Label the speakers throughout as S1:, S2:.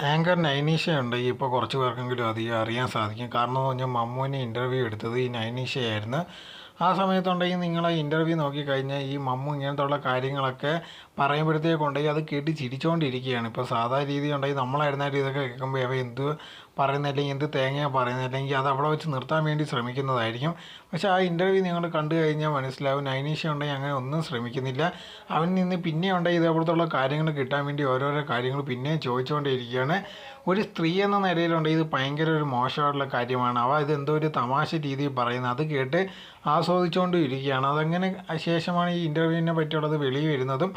S1: Anchor നൈനീഷയുണ്ട് ഇപ്പോൾ കുറച്ച് പേർക്കെങ്കിലും അധികം അറിയാൻ സാധിക്കും. കാരണം എന്ന് പറഞ്ഞാൽ മമ്മൂനെ ഇന്റർവ്യൂ എടുത്തത് ഈ നൈനീഷയായിരുന്നു ആ സമയത്തുണ്ടെങ്കിൽ നിങ്ങൾ ആ ഇന്റർവ്യൂ നോക്കിക്കഴിഞ്ഞാൽ ഈ മമ്മു ഇങ്ങനത്തുള്ള കാര്യങ്ങളൊക്കെ പറയുമ്പോഴത്തേക്കുണ്ടെങ്കിൽ അത് കേട്ട് ചിരിച്ചുകൊണ്ടിരിക്കുകയാണ് ഇപ്പോൾ സാധാരണ രീതി ഉണ്ടെങ്കിൽ നമ്മളായിരുന്നാലും ഇതൊക്കെ കേൾക്കുമ്പോൾ അവ എന്ത് പറയുന്നില്ലെങ്കിൽ എന്ത് തേങ്ങയാണ് പറയുന്നില്ലെങ്കിൽ അത് അവിടെ വെച്ച് നിർത്താൻ വേണ്ടി ശ്രമിക്കുന്നതായിരിക്കും. പക്ഷേ ആ ഇന്റർവ്യൂ നിങ്ങൾ കണ്ടു കഴിഞ്ഞാൽ മനസ്സിലാവും. നൈനീഷ ഉണ്ടെങ്കിൽ അങ്ങനെ ഒന്നും ശ്രമിക്കുന്നില്ല. അവൻ നിന്ന് പിന്നെ ഉണ്ടെങ്കിൽ ഇതേപോലത്തുള്ള കാര്യങ്ങൾ കിട്ടാൻ വേണ്ടി ഓരോരോ കാര്യങ്ങൾ പിന്നെയും ചോദിച്ചുകൊണ്ടേയിരിക്കുകയാണ് ഒരു സ്ത്രീ എന്ന നിലയിലുണ്ടെങ്കിൽ ഇത് ഭയങ്കര ഒരു മോശമായിട്ടുള്ള കാര്യമാണ്. അവ ഇത് എന്തോ ഒരു തമാശ രീതിയിൽ പറയുന്നത്. അത് കേട്ട് ആസ്വദിച്ചുകൊണ്ട് ഇരിക്കുകയാണ് അതങ്ങനെ ശേഷമാണ് ഈ ഇന്റർവ്യൂവിനെ പറ്റിയുള്ളത് വെളിയിൽ വരുന്നതും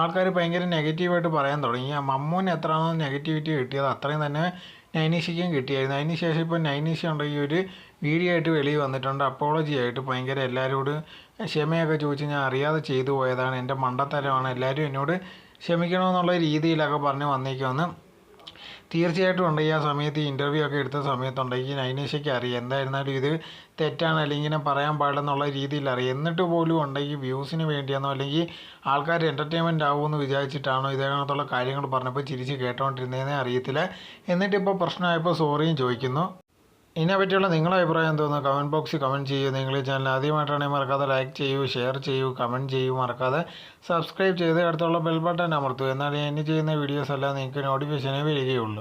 S1: ആൾക്കാർ ഭയങ്കര നെഗറ്റീവായിട്ട് പറയാൻ തുടങ്ങി. ആ മമ്മൂന് എത്രയാണോ നെഗറ്റിവിറ്റി കിട്ടിയത് അത്രയും തന്നെ നൈനീഷയ്ക്കും കിട്ടിയായിരുന്നു. അതിന് ശേഷം ഇപ്പോൾ നൈനീഷ ഉണ്ടെങ്കിൽ ഒരു വീഡിയോ ആയിട്ട് വെളിയിൽ വന്നിട്ടുണ്ട്. അപ്പോളജി ആയിട്ട് ഭയങ്കര എല്ലാവരോട് ക്ഷമയൊക്കെ ചോദിച്ച് ഞാൻ അറിയാതെ ചെയ്തു പോയതാണ്. എന്റെ മണ്ടത്തരമാണ്. എല്ലാവരും എന്നോട് ക്ഷമിക്കണമെന്നുള്ള രീതിയിലൊക്കെ പറഞ്ഞ് വന്നേക്കുമെന്ന് തീർച്ചയായിട്ടും ഉണ്ട്. ആ സമയത്ത് ഈ ഇന്റർവ്യൂ ഒക്കെ എടുത്ത സമയത്തുണ്ടെങ്കിൽ നൈനേഷയ്ക്ക് അറിയാം. എന്തായിരുന്നാലും ഇത് തെറ്റാണ് അല്ലെങ്കിൽ ഇങ്ങനെ പറയാൻ പാടില്ലെന്നുള്ള രീതിയിൽ അറിയാം. എന്നിട്ട് പോലും ഉണ്ടെങ്കിൽ വ്യൂസിന് വേണ്ടിയാണോ അല്ലെങ്കിൽ ആൾക്കാർ എന്റർടൈൻമെന്റ് ആവുമെന്ന് വിചാരിച്ചിട്ടാണോ ഇതിനകത്തുള്ള കാര്യങ്ങൾ പറഞ്ഞപ്പോൾ ചിരിച്ച് കേട്ടോണ്ടിരുന്നതെന്നേ അറിയത്തില്ല. എന്നിട്ടിപ്പോൾ പ്രശ്നമായപ്പോൾ സോറിയും ചോദിക്കുന്നു. ഇതിനെ പറ്റിയുള്ള നിങ്ങളുടെ അഭിപ്രായം എന്തോന്ന്? കമന്റ് ബോക്സിൽ കമന്റ് ചെയ്യൂ. നിങ്ങൾ ഈ ചാനൽ ആദ്യമായിട്ടാണെങ്കിൽ മറക്കാതെ ലൈക്ക് ചെയ്യൂ ഷെയർ ചെയ്യൂ കമന്റ് ചെയ്യൂ മറക്കാതെ സബ്സ്ക്രൈബ് ചെയ്ത് അടുത്തുള്ള ബെൽ ബട്ടൺ അമർത്തൂ. എന്നാലേ ഇനി ചെയ്യുന്ന വീഡിയോസ് എല്ലാം നിങ്ങൾക്ക് നോട്ടിഫിക്കേഷനേ വരികയുള്ളൂ.